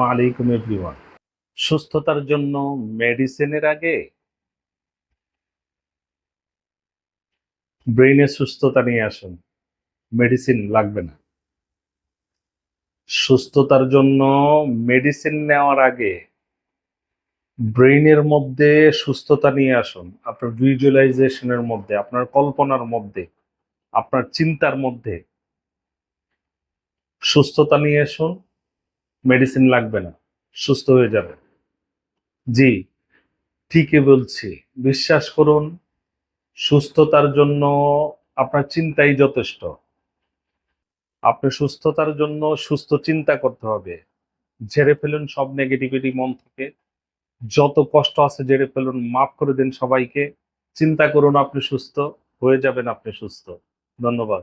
আলাইকুম সুস্থতার জন্য মেডিসিনের আগে ব্রেইনের সুস্থতা নিয়ে আসুন। মেডিসিন লাগবে না। সুস্থতার জন্য মেডিসিন নেওয়ার আগে ব্রেইনের মধ্যে সুস্থতা নিয়ে আসুন। আপনার ভিজুয়ালাইজেশনের মধ্যে, আপনার কল্পনার মধ্যে, আপনার চিন্তার মধ্যে সুস্থতা নিয়ে আসুন মেডিসিন লাগবে না, সুস্থ হয়ে যাবে। জি, ঠিকই বলছি, বিশ্বাস করুন, সুস্থতার জন্য আপনার চিন্তাই যথেষ্ট। আপনি সুস্থতার জন্য সুস্থ চিন্তা করতে হবে। ঝেড়ে ফেলুন সব নেগেটিভিটি মন থেকে। যত কষ্ট আছে ঝেড়ে ফেলুন, মাফ করে দিন সবাইকে। চিন্তা করুন আপনি সুস্থ, হয়ে যাবেন আপনি সুস্থ। ধন্যবাদ।